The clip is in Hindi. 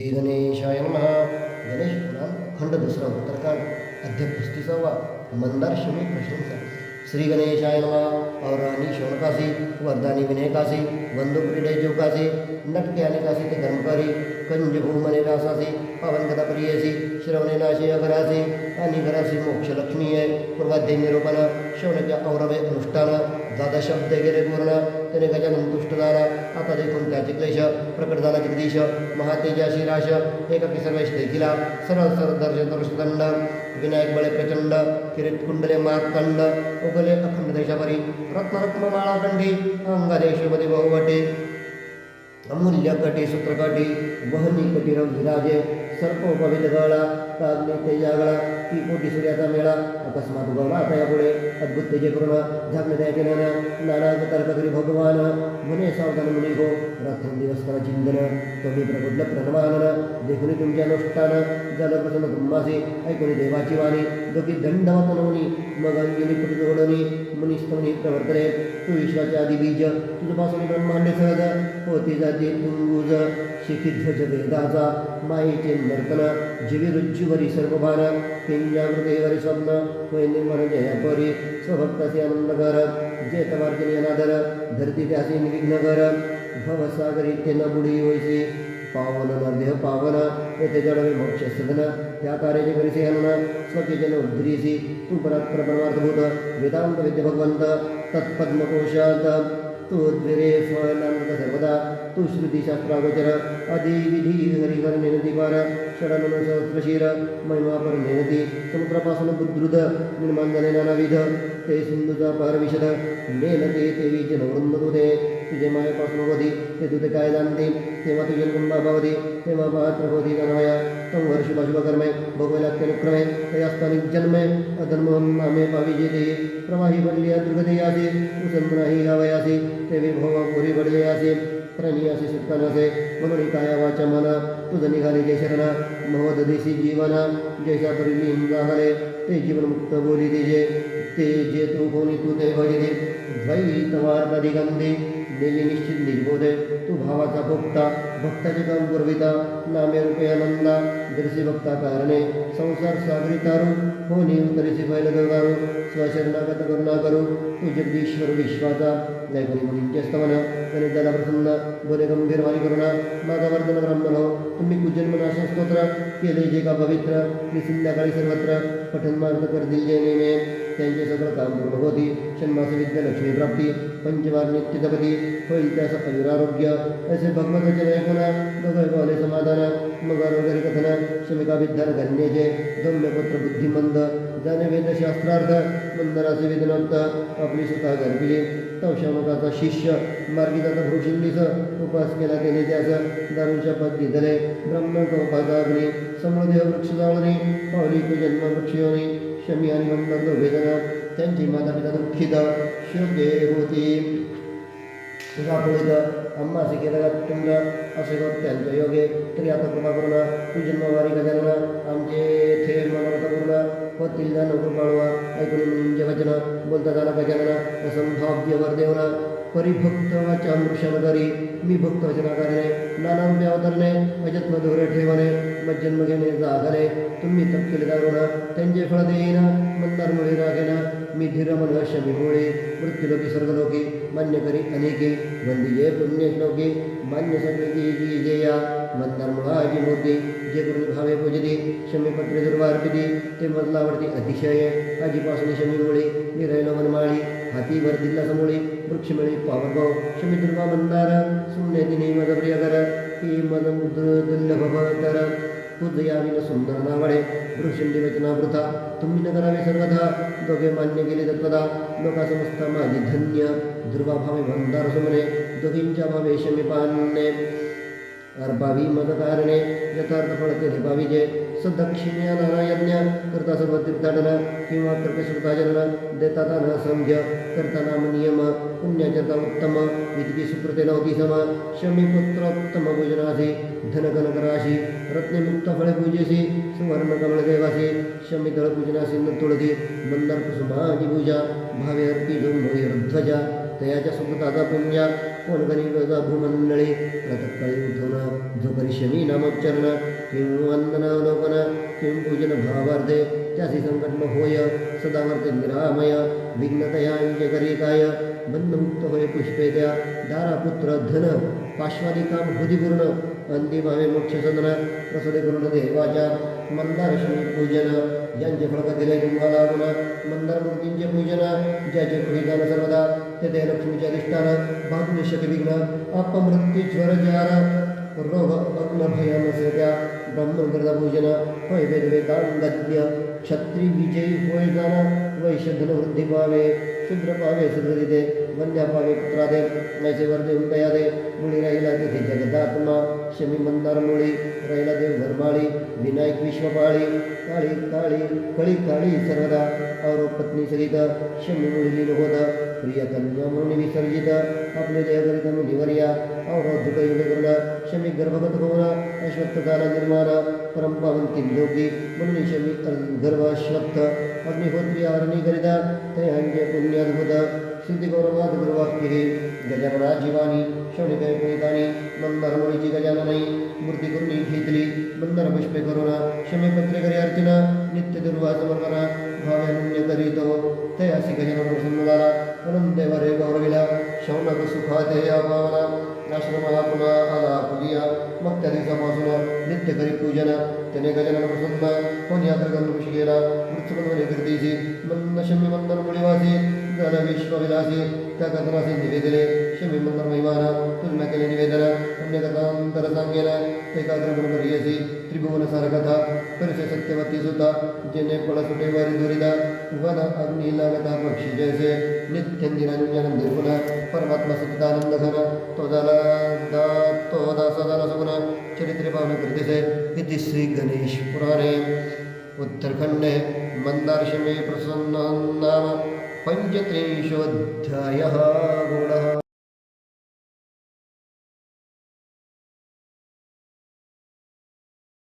गणेशाय नमः। गणेश पुराण खंड दुसरा उत्तरकांड, अध्याय पस्तीसावा मंदार शमी प्रशंसा। श्री गणेशाय नमः। और रानी शौनकासी वरदानी विनयकासी वंदु क्रीडे जोकासी नटके अनेकासी ते धर्मकारी कंज भूमने रासासी पवन कथा प्रियसी श्रवणे नाशी अघरासी आणि मोक्ष लक्ष्मी आहे पूर्वाध्याय निरूपण शौनच्या औरवे अनुष्ठान, दादा शब्द गेले पूर्ण त्याने गजानन तुष्ट झाला आता देखून त्याचे क्लेश प्रकट झाला जगदीश महातेजाशी राश एकाकी सर्वेश देखिला सरळ सरळ दर्श दर्शदंड विनायक बळे प्रचंड, किरीट कुंडले मार्तंड उगले अखंड देशापरी रत्नरत्न माळा कंठी अंगादेशपदी बहुवटे। अमूल्य कटी सूत्रकटी वहनी कटीरव विराजे सर्पोपविध गळा तेजागळा की कोटी मेळा अकस्मात उगवला आता अद्भुत तेजे करुण झाकणे द्यायचे नाना नाना भगवान. म्हणे सावधान मुनी हो रात्र दिवस करा चिंतन तुम्ही प्रबुद्ध प्रणवानन देखुनी तुमचे अनुष्ठान. झालं प्रसन्न तुम्हासी ऐकून देवाची वाणी. दोघी दंडवत नवनी मग अंजली पुटी मुनिस्तवनी प्रवर्तने, तू विश्वाचे आदी बीज. तुझपासून ब्रह्मांडे सहज होती जाते तुंगुज. शिखिध्वज वेदाचा, मायेचे नर्तन. जीवी रुज्जूवरी सर्वभान पिंजामृतेवरी स्वप्न होय निर्मळ जयापरी स्वभक्ताचे आनंद कर जे तवार्जनी अनादर धरती त्याचे निर्विघ्न कर भवसागरी ते न बुडी होईसी पावन नरदेह पावन येथे जडवे मोक्ष सदन त्या कार्याचे करीसे हनन, स्वके जन उद्रीसी तू परात्पर परमार्थभूत वेदांत विद्य भगवंत तत्पद्मकोशात तू द्विरे फळानंद सर्वदा। तू श्रुतिशास्त्रागोचर आदी विधी हरिहर नेनती पार षडनन सहस्रशीर महिमापर नेनती समुद्रापासून बुद्रुद निर्माण झाले नानाविध ते सिंधूचा पार विशद नेनते ते तुझे तुझे मायेपासून वधी ते तुझे काय जाणते तेव्हा तुझे कुंभाभावधी तेव्हा पात्र बोधी गणवया तम वर्ष शुभाशुभकर्मे भगवलाख्यनुक्रमे तयास्तानिक जन्मे अधर्महम नामे पाविजेते प्रवाही बनली दुर्गती यासी उसंत नाही गावयासी ते विभव पुरी बडले यासी प्रणियासी सुटकानासे म्हणून वाच मन मना तुझं निघाले जे शरण महोददेशी जीवन जैसा परिली इंद्राहले ते जीवन मुक्त बोली दीजे ते जे तू कोणी तू ते भजते द्वैतवार्थ दिगंधी नेली निश्चित निजबोधे तू भावाचा भोगता भक्ताचे काम पुरविता नामे रूपे आनंदा दर्शी भक्ता कारणे, संसार सागरी तारू हो नेम करीसी बैल गंगारू स्वशरणागत करुणा करू तू जगदीश्वर विश्वाचा जयगुणी मुनींचे स्तवन गणिताला प्रसन्न बोले गंभीर वाणी करुणा माझा वर्धन ब्राह्मण हो तुम्ही कुजन्म नाश स्तोत्र केले जे का पवित्र मी संध्याकाळी सर्वत्र पठन मार्ग कर दिले नेमे त्यांचे सगळं काम पूर्ण होती षण्मास विद्या लक्ष्मी प्राप्ती पंचवार नित्य नित्यजपती होईल त्यास आयुरारोग्य भगवताचे ऐकून दोघे पावले समाधान मग वगैरे कथन शमिका विद्यान गण्याचे गम्य पुत्र बुद्धिमंद जाणे वेदशास्त्रार्थ मंदराचे वेदनोक्त आपली स्वतः गर्भिली तव शमुकाचा शिष्य मार्गिताचा भृशिंडीस उपास केला त्याने त्यास दारूच्या पद घेतले, ब्रह्म कौपादाग्नी समृदेव वृक्ष जाळणे, पावली जन्म वृक्षयोनी शमी आणि मंदर दोघेजण त्यांची माता पिता दुःखित शोके होती। अम्मा असे होत त्यांच्या योगे तरी आता कृपा करून तू जन्मवारी बोलता जाणं गजानना असंभाव्य वर देवना परिभक्त वाचा मृषण करी मी भक्त वचनाकारे नाना रूपे अवतरणे दोरे ठेवणे मज्जन्म घेणे जागले तुम्ही तपकेले दारुण त्यांचे फळ देईन मंदार मुळे रागेना मी धीर मन शमी मुळे मृत्यूलोकी स्वर्गलोकी मान्य करी अनेके जी जेया। मंदार मुळाची मूर्ती जे गुरु भावे पूजती शमी पत्रे दुर्वार्पिती ते मजलावरती अतिशय, आजीपासून शमीमुळे निरैल वनमाळी हाती दिल्ला समोळी, वृक्षमिळी पावगो शमी दुर्गा मंदार सुम्य दिनी मद प्रियकर ही मद दुर्लभ भवतर उदयाविन सुंदर नावडे वृक्षिंडी वचना वृथा तुम्ही न सर्वथा, दोघे मान्य केले तत्वदा लोका समजता माझी धन्य ध्रुवा भावे मंदार सुमने, दोघींच्या भावे शमी पान्ने अर्भावी मदकारणे यथार्थ फळ ते निभाविजे सदक्षिण्या नाना यज्ञ करता सर्व तीर्थाटन किंवा कर्कश्रुता जनन देता न संध्य करता नाम नियम, पुण्यचरता उत्तम इतकी सुकृते नव्हती सम शमी पुत्रोत्तम भोजनासी, धनकनकराशी रत्नमुक्त फळे पूजेसी सुवर्ण कमळ देवासी शमी दळ पूजनासी न कुसुमाची पूजा भावे अर्पी ध्वजा तयाच्या सुकृताचा पुण्या कोणगणी भूमंडळी प्रातःकाळी उठवणं जो करिष्यमी नामोच्चारण किं वंदनावलोकन किं पूजन भावार्थे त्यासी संकट होय सदा वर्ते निरामय विघ्नतयांचे करी काय बंधमुक्त होय पुष्पे त्या दारापुत्र धन पाश्वादिकाम हुदिपूर्ण अंतिमावे मोक्ष सदन प्रसदे करुण देवाच्या मंदार श्री पूजन ज्यांचे फळक दिले तुम्हाला गुण मंदार मूर्तींचे पूजन, ज्याचे परिधान सर्वदा तेथे लक्ष्मीचे अधिष्ठान भागुने शक विघ्न अपमृत्यूश्वर जार रोग अग्न भय नसे त्या ब्रह्मग्रदा पूजन होय वेद वेदांगज्ञ क्षत्रि विजयी होय जाण वैश्य धन वृद्धी पावे शूद्र पावे सुधरिते वंद्या पावे पुत्रादे नैसे वर्धे उदयादे मुळी राहिला तिथे जगदात्मा शमी मंदार मुळी राहिला देव धर्माळी विनायक विश्वपाळी काळी काळी, कळी, काळी सर्वदा और पत्नी सरित शमी मुळी लीन होत प्रिय कन्या म्हणून विसर्जित, आपले देह करीत मुनिवर्या और धुक युग करुणा शमी गर्भगत भवन अश्वत्थकाला निर्माण परंपावंती लोकी म्हणून शमी गर्भ अश्वत्थ अग्निहोत्री आरणी करिता ते अंजे पुण्याद्भुत सिद्धिगौरवाद गुरुवाक्ये गजानना जीवानी शौनिकय पुनितानी मंदार मुळीची गजाननाई मूर्ती करून घेतली मंदार पुष्पे करुणा शमी पत्रे करी अर्चना, नित्य दुर्वा समर्पणा भाव्यान्य करीतो। ते असी गजानन प्रसन्न झाला म्हणून देवरे गौरविला, शौनक सुखाते अभावना आश्रमाला पुन्हा आला पुलिया मग त्या दिवसापासून नित्य करी पूजन त्याने गजानन प्रसन्न कोणी अग्रगण ऋषी गेला विश्वविलासी त्या कथनासी निवेदले शमी मंदन महिमाना तुलना केले निवेदन अन्य कथांतर सांगेन एकाग्र बरोबरीयसी त्रिभुवन सारकथा परिचय सत्यवती सुता जेने फळ सुटे वारी दुरिदा वन अग्नी लागता पक्षी जैसे नित्य निरंजन निर्गुण परमात्मा सचिदानंद घन तो दास झाला चरित्र पावन कृतीसे इति श्री गणेश पुराणे उत्तरखंडे मंदारशमे प्रसन्न नाम पञ्चत्रिंशोऽध्यायः गुणः।